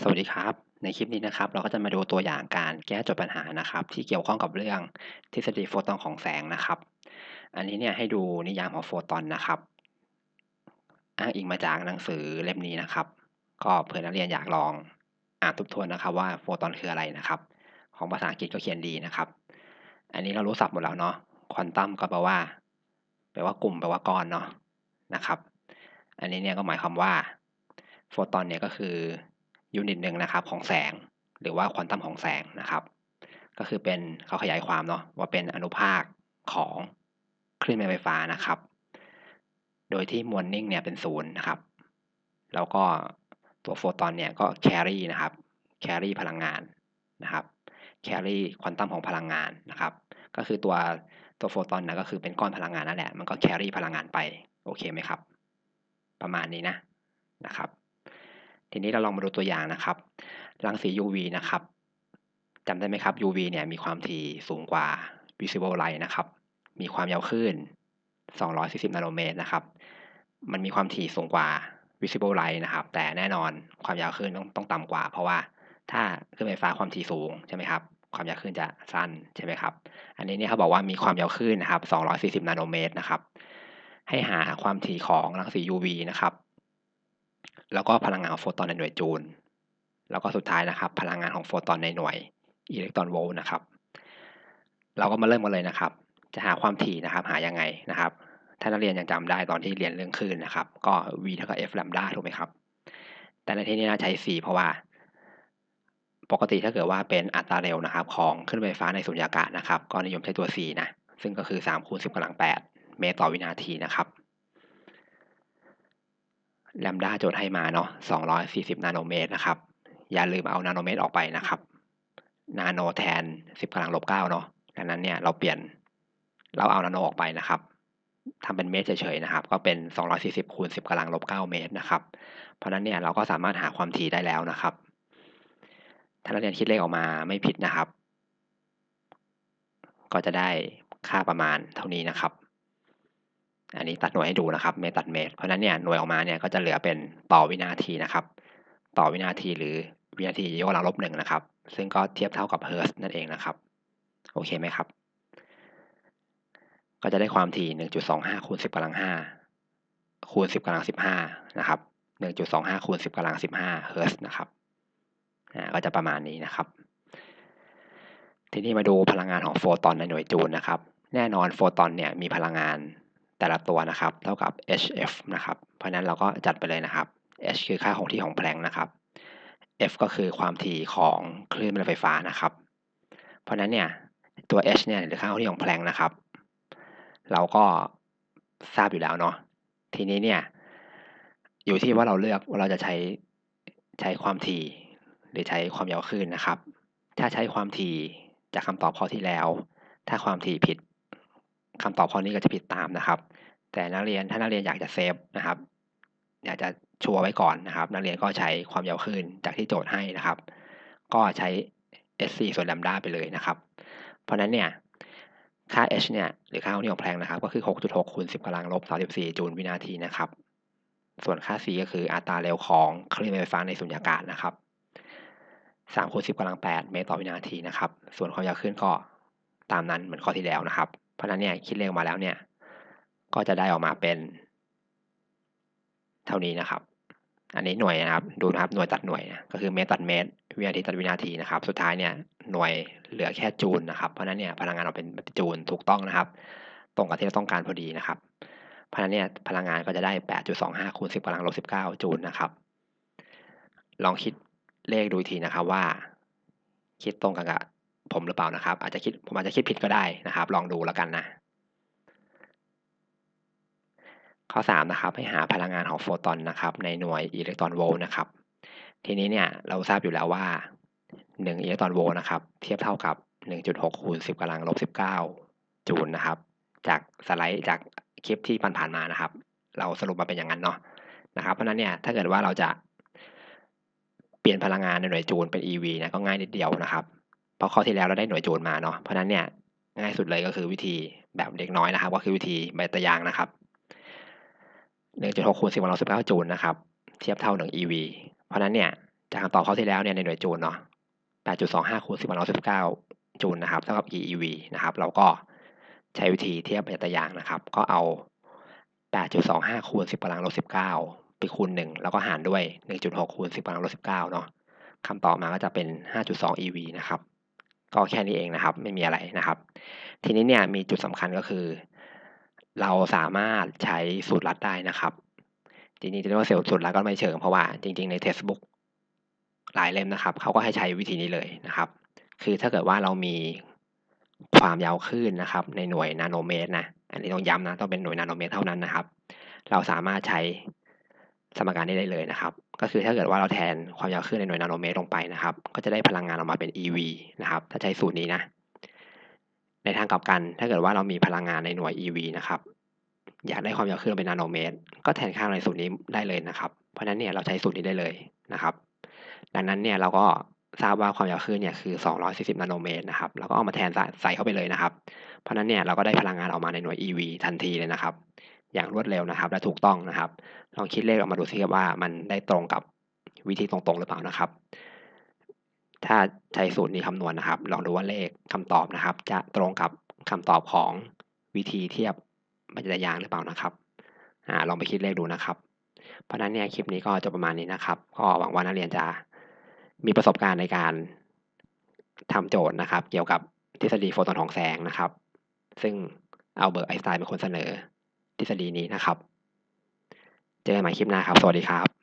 สวัสดีครับ ในคลิปนี้นะครับ เราก็จะมาดูตัวอย่างการแก้โจทย์ปัญหานะครับ ที่เกี่ยวข้องกับเรื่องทฤษฎีโฟตอนของแสงนะครับ อันนี้เนี่ยให้ดูนิยามของโฟตอนนะครับ อ้างอิงมาจากหนังสือเล่มนี้นะครับ ก็เผื่อนักเรียนอยากลองอ่านทบทวนนะครับว่าโฟตอนคืออะไรนะครับ ของภาษาอังกฤษก็เขียนดีนะครับ อันนี้เรารู้ศัพท์หมดแล้วเนาะควอนตัมก็แปลว่า แปลว่ากลุ่มแปลว่าก้อนเนาะนะครับ อันนี้เนี่ยก็หมายความว่าโฟตอนเนี่ยก็คือ ยูนิตหนึ่งนะครับของแสง หรือว่าควอนตัมของแสงนะครับ ก็คือเป็นเขาขยายความเนาะว่าเป็นอนุภาคของคลื่นแม่ไฟฟ้านะครับ โดยที่มวลนิ่งเนี่ยเป็นศูนย์นะครับ แล้วก็ตัวโฟตอนเนี่ยก็แครี่นะครับแครี่พลังงานนะครับแครี่ควอนตัมของพลังงานนะครับ ก็คือตัวตัวโฟตอนนะก็คือเป็นก้อนพลังงานนั่นแหละ มันก็แครี่พลังงานไป โอเคไหมครับ ประมาณนี้นะนะครับ ทีนี้เราลองมาดูตัวอย่างนะครับ รังสี UV นะครับจำได้ไหมครับ UV เนี่ยมีความถี่สูงกว่า visible light นะครับ มีความยาวคลื่น 240 นาโนเมตรนะครับ มันมีความถี่สูงกว่า visible light นะครับ แต่แน่นอนความยาวคลื่นต้องต้องต่ำกว่า เพราะว่าถ้าคลื่นไฟฟ้าความถี่สูงใช่ไหมครับความยาวคลื่นจะสั้นใช่ไหมครับ อันนี้เนี่ยเขาบอกว่ามีความยาวคลื่นนะครับ 240 นาโนเมตรนะครับ ให้หาความถี่ของรังสี UV นะครับ แล้วก็พลังงานของโฟตอนในหน่วยจูล แล้วก็สุดท้ายนะครับ พลังงานของโฟตอนในหน่วยอิเล็กตรอนโวลต์นะครับ เราก็มาเริ่มกันเลยนะครับ จะหาความถี่นะครับ หายังไงนะครับ ถ้านักเรียนยังจำได้ตอนที่เรียนเรื่องคลื่นนะครับ ก็ v เท่ากับ f แลมดาถูกไหมครับ แต่ในที่นี้น่าใช้ c เพราะว่า ปกติถ้าเกิดว่าเป็นอัตราเร็วนะครับ ของคลื่นไฟฟ้าในสุญญากาศนะครับ ก็นิยมใช้ตัว c นะ ซึ่งก็คือ3คูณ10กำลัง8เมตรต่อวินาทีนะครับ แลมดาโจทย์ให้มาเนาะ240 นาโนเมตรนะครับ อย่าลืมเอานาโนเมตรออกไปนะครับ นาโนแทน 10กำลังลบ9เนาะดังนั้นเนี่ยเราเปลี่ยนเราเอานาโนออกไปนะครับทำเป็นเมตรเฉยๆนะครับ ก็เป็น 240คูณ10กำลังลบ9เมตรนะครับ เพราะนั้นเนี่ยเราก็สามารถหาความถี่ได้แล้วนะครับ ถ้านักเรียนคิดเลขออกมาไม่ผิดนะครับ ก็จะได้ค่าประมาณเท่านี้นะครับ อันนี้ตัดหน่วยให้ดูนะครับเมตรตัดเมตร เพราะนั้นเนี่ยหน่วยออกมาเนี่ยก็จะเหลือเป็นต่อวินาทีนะครับ ต่อวินาทีหรือวินาทียกกำลังลบหนึ่งนะครับ ซึ่งก็เทียบเท่ากับเฮิร์ตนั่นเองนะครับ โอเคไหมครับ ก็จะได้ความถี่ 1.25 คูณ 10กำลัง 5 คูณ 10กำลัง 15 นะครับ 1.25 คูณ 10กำลัง 15 เฮิร์ตซ์นะครับอ่าก็จะประมาณนี้นะครับ ทีนี้มาดูพลังงานของโฟตอนในหน่วยจูลนะครับ แน่นอนโฟตอนเนี่ยมีพลังงาน แต่ละตัวนะครับเท่ากับ hf นะครับ เพราะนั้นเราก็จัดไปเลยนะครับ h คือค่าคงที่ของแพลงนะครับ f ก็คือความถี่ของคลื่นแม่ไฟฟ้านะครับ เพราะนั้นเนี่ยตัว h เนี่ยหรือค่าคงที่ของแพลงนะครับ เราก็ทราบอยู่แล้วเนาะทีนี้เนี่ยอยู่ที่ว่าเราเลือกว่าเราจะใช้ใช้ความถี่หรือใช้ความยาวคลื่นนะครับ ถ้าใช้ความถี่จากคำตอบข้อที่แล้ว ถ้าความถี่ผิด คำตอบข้อนี้ก็จะผิดตามนะครับ แต่นักเรียนถ้านักเรียนอยากจะเซฟนะครับ อยากจะชัวร์ไว้ก่อนนะครับ นักเรียนก็ใช้ความยาวคลื่นจากที่โจทย์ให้นะครับ ก็ใช้ s 4ส่วน lambda ไปเลยนะครับ เพราะนั้นเนี่ยค่า h เนี่ยหรือค่าของที่ของแพลงนะครับ ก็คือ 6.6คูณ10กำลังลบ34จูลวินาทีนะครับ ส่วนค่า c ก็คืออัตราเร็วของคลื่นไฟฟ้าในสุญญากาศนะครับ3คูณ10กำลัง8เมตรต่อวินาทีนะครับ ส่วนความยาวคลื่นก็ตามนั้นเหมือนข้อที่แล้วนะครับ เพราะนั้นเนี่ยคิดเลขมาแล้วเนี่ย ก็จะได้ออกมาเป็น เท่านี้นะครับ อันนี้หน่วยนะครับ ดูนะครับหน่วยตัดหน่วยนะก็คือเมตรตัดเมตร วินาทีตัดวินาทีนะครับ สุดท้ายเนี่ยหน่วยเหลือแค่จูลนะครับ เพราะนั้นเนี่ยพลังงานเราเป็นจูลถูกต้องนะครับ ตรงกับที่เราต้องการพอดีนะครับ เพราะนั้นเนี่ยพลังงานก็จะได้ 8.25คูณ10กำลังลบ19 จูลนะครับ ลองคิดเลขดูทีนะครับว่า คิดตรงกันกับ ผมหรือเปล่านะครับ อาจจะคิดผมอาจจะคิดผิดก็ได้นะครับ ลองดูแล้วกันนะ ข้อ3นะครับให้หาพลังงานของโฟตอนนะครับในหน่วยอิเล็กตรอนโวลต์นะครับ ทีนี้เนี่ยเราทราบอยู่แล้วว่า 1 อิเล็กตรอนโวลต์นะครับ เทียบเท่ากับ 1.6คูณ10กำลังลบ19 จูลนะครับ จากสไลด์จากคลิปที่ผ่านๆมานะครับ เราสรุปมาเป็นอย่างนั้นเนาะนะครับเพราะนั้นเนี่ยถ้าเกิดว่าเราจะเปลี่ยนพลังงานในหน่วยจูลเป็น EV นะก็ง่ายนิดเดียวนะครับ ราะข้อที่แล้วเราได้หน่วยจูลมาเนาะเพราะนั้นเนี่ยง่ายสุดเลยก็คือวิธีแบบเด็กน้อยนะครับ ก็คือวิธีใบตะยางนะครับ1.6คูณ10กำลัง19จูลนะครับ เทียบเท่า 1 EV เพราะนั้นเนี่ยจากคำตอบข้อที่แล้วเนี่ยในหน่วยจูลเนาะ8.25คูณ10กำลังลบ19จูลนะครับเท่ากับ eEV นะครับเราก็ใช้วิธีเทียบแบบตัวอย่างนะครับ ก็เอา 8.25คูณ10กำลังลบ19ไปคูณ 1 แล้วก็หารด้วย 1.6คูณ10กำลังลบ19เนาะคำตอบมาก็จะเป็น 5.2 eV นะครับ ก็แค่นี้เองนะครับ ไม่มีอะไรนะครับ ทีนี้เนี่ยมีจุดสำคัญก็คือ เราสามารถใช้สูตรลัดได้นะครับจริงๆจะเรียกว่าเซลล์สูตรลัดก็ไม่เชิงเพราะว่าจริง ๆใน textbook หลายเล่มนะครับเขาก็ให้ใช้วิธีนี้เลยนะครับ คือถ้าเกิดว่าเรามีความยาวคลื่นนะครับ ในหน่วยนาโนเมตรนะอันนี้ต้องย้ำนะต้องเป็นหน่วยนาโนเมตรเท่านั้นนะครับ เราสามารถใช้ สมการนี้ได้เลยนะครับ ก็คือถ้าเกิดว่าเราแทนความยาวคลื่นในหน่วยนาโนเมตรลงไปนะครับ ก็จะได้พลังงานออกมาเป็น eV นะครับ ถ้าใช้สูตรนี้นะ ในทางกลับกัน ถ้าเกิดว่าเรามีพลังงานในหน่วย eV นะครับ อยากได้ความยาวคลื่นเป็นนาโนเมตร ก็แทนค่าในสูตรนี้ได้เลยนะครับ เพราะนั้นเนี่ยเราใช้สูตรนี้ได้เลยนะครับ ดังนั้นเนี่ยเราก็ทราบว่าความยาวคลื่นเนี่ยคือ 240 นาโนเมตรนะครับเราก็เอามาแทนใส่เข้าไปเลยนะครับ เพราะนั้นเนี่ยเราก็ได้พลังงานออกมาในหน่วย eV ทันทีเลยนะครับ อย่างรวดเร็วนะครับ และถูกต้องนะครับ ลองคิดเลขออกมาดูซิครับว่ามันได้ตรงกับวิธีตรงๆหรือเปล่านะครับ ถ้าใช้สูตรนี้คำนวณนะครับ ลองดูว่าเลขคำตอบนะครับ จะตรงกับคำตอบของวิธีเทียบบัญญัติยางหรือเปล่านะครับอลองไปคิดเลขดูนะครับ เพราะฉะนั้นเนี่ยคลิปนี้ก็จะประมาณนี้นะครับ ก็หวังว่านักเรียนจะมีประสบการณ์ในการทำโจทย์นะครับ เกี่ยวกับทฤษฎีโฟตอนของแสงนะครับ ซึ่งอัลเบิร์ตไอน์สไตน์เป็นคนเสนอ ฤษฎีนี้นะครับ เจอกันใหม่คลิปหน้าครับ สวัสดีครับ